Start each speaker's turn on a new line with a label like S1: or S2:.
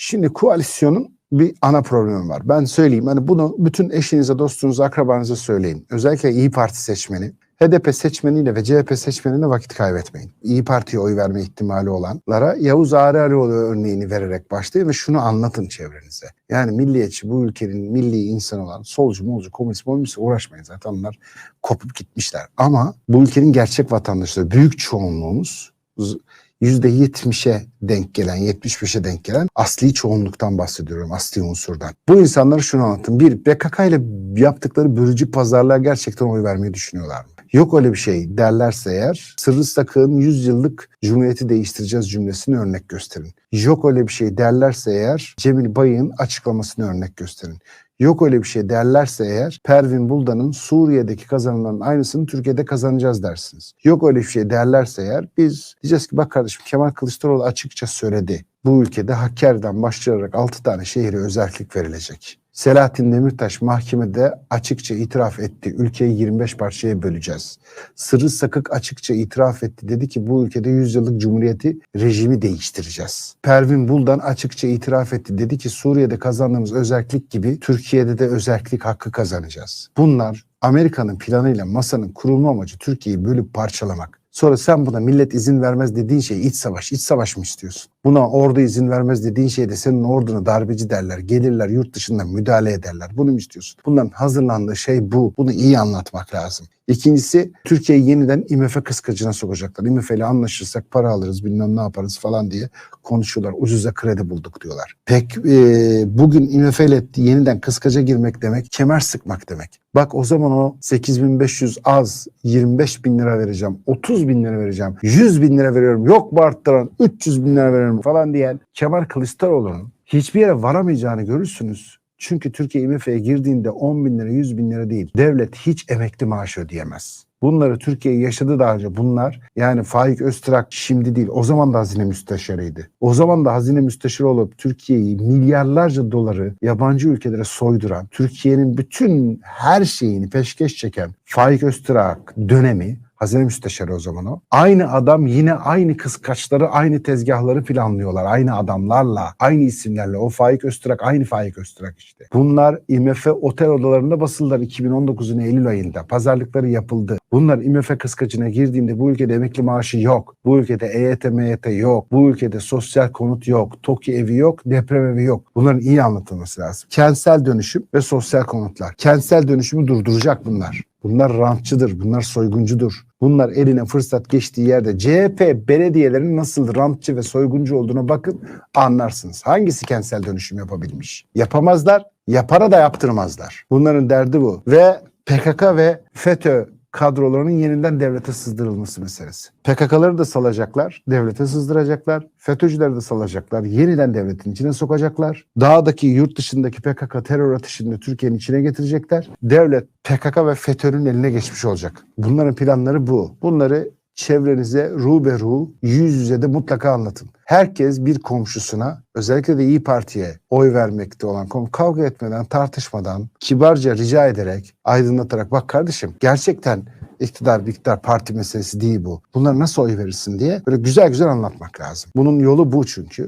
S1: Şimdi koalisyonun bir ana problemi var. Ben söyleyeyim hani bunu bütün eşinize, dostunuza, akrabanıza söyleyin. Özellikle İyi Parti seçmeni. HDP seçmeniyle ve CHP seçmeniyle vakit kaybetmeyin. İyi Parti'ye oy verme ihtimali olanlara Yavuz Ağrıoğlu örneğini vererek başlayın ve şunu anlatın çevrenize. Yani milliyetçi bu ülkenin milli insan olan solcu, molcu, komünist, komünist uğraşmayın zaten onlar kopup gitmişler. Ama bu ülkenin gerçek vatandaşları büyük çoğunluğumuz %70'e denk gelen, 75'e denk gelen asli çoğunluktan bahsediyorum, asli unsurdan. Bu insanlara şunu anlatın. Bir, PKK ile yaptıkları bölücü pazarlığa gerçekten oy vermeyi düşünüyorlar mı? Yok öyle bir şey derlerse eğer Sırrı Sakık'ın 100 yıllık cumhuriyeti değiştireceğiz cümlesini örnek gösterin. Yok öyle bir şey derlerse eğer Cemil Bayık'ın açıklamasını örnek gösterin. Yok öyle bir şey derlerse eğer Pervin Buldan'ın Suriye'deki kazanılanın aynısını Türkiye'de kazanacağız dersiniz. Yok öyle bir şey derlerse eğer biz diyeceğiz ki bak kardeşim Kemal Kılıçdaroğlu açıkça söyledi. Bu ülkede Hakkari'den başlayarak 6 tane şehre özellik verilecek. Selahattin Demirtaş mahkemede açıkça itiraf etti. Ülkeyi 25 parçaya böleceğiz. Sırrı Sakık açıkça itiraf etti. Dedi ki bu ülkede 100 yıllık cumhuriyeti rejimi değiştireceğiz. Pervin Buldan açıkça itiraf etti. Dedi ki Suriye'de kazandığımız özellik gibi Türkiye'de de özellik hakkı kazanacağız. Bunlar Amerika'nın planıyla masanın kurulma amacı Türkiye'yi bölüp parçalamak. Sonra sen buna millet izin vermez dediğin şey iç savaş. İç savaş mı istiyorsun? Buna ordu izin vermez dediğin şeyde senin orduna darbeci derler. Gelirler yurt dışından müdahale ederler. Bunu mu istiyorsun? Bunların hazırlandığı şey bu. Bunu iyi anlatmak lazım. İkincisi Türkiye'yi yeniden IMF kıskacına sokacaklar. IMF ile anlaşırsak para alırız bilmem ne yaparız falan diye konuşuyorlar. Ucuza kredi bulduk diyorlar. Pek e, bugün IMF ile yeniden kıskaca girmek demek kemer sıkmak demek. Bak o zaman o 8500 az 25 bin lira vereceğim 30 bin lira vereceğim 100 bin lira veriyorum yok bu arttıran 300 bin lira veriyorum falan diyen Kemal Kılıçdaroğlu'nun hiçbir yere varamayacağını görürsünüz. Çünkü Türkiye IMF'ye girdiğinde 10 bin lira 100 bin lira değil devlet hiç emekli maaşı ödeyemez. Bunları Türkiye yaşadı daha önce. Bunlar yani Faik Öztürk şimdi değil. O zaman da hazine müsteşarıydı. O zaman da hazine müsteşarı olup Türkiye'yi milyarlarca doları yabancı ülkelere soyduran, Türkiye'nin bütün her şeyini peşkeş çeken Faik Öztürk dönemi Hazine müsteşarı o zaman o. Aynı adam yine aynı kıskaçları, aynı tezgahları planlıyorlar. Aynı adamlarla, aynı isimlerle. O Faik Öztürk, aynı Faik Öztürk işte. Bunlar IMF otel odalarında basıldılar 2019'un Eylül ayında. Pazarlıkları yapıldı. Bunlar IMF kıskacına girdiğinde bu ülkede emekli maaşı yok. Bu ülkede EYT, MYT yok. Bu ülkede sosyal konut yok. TOKİ evi yok. Deprem evi yok. Bunların iyi anlatılması lazım. Kentsel dönüşüm ve sosyal konutlar. Kentsel dönüşümü durduracak bunlar. Bunlar rantçıdır, bunlar soyguncudur. Bunlar eline fırsat geçtiği yerde CHP belediyelerinin nasıl rantçı ve soyguncu olduğuna bakın anlarsınız. Hangisi kentsel dönüşüm yapabilmiş? Yapamazlar, yapara da yaptırmazlar. Bunların derdi bu. Ve PKK ve FETÖ kadrolarının yeniden devlete sızdırılması meselesi. PKK'ları da salacaklar, devlete sızdıracaklar. FETÖ'cüleri de salacaklar, yeniden devletin içine sokacaklar. Dağdaki, yurt dışındaki PKK terör ateşini Türkiye'nin içine getirecekler. Devlet PKK ve FETÖ'nün eline geçmiş olacak. Bunların planları bu. Bunları çevrenize ruberu yüz yüze de mutlaka anlatın. Herkes bir komşusuna özellikle de İyi Parti'ye oy vermekte olan kom kavga etmeden, tartışmadan, kibarca rica ederek, aydınlatarak bak kardeşim gerçekten iktidar iktidar parti meselesi değil bu. Bunlara nasıl oy verirsin diye böyle güzel güzel anlatmak lazım. Bunun yolu bu çünkü.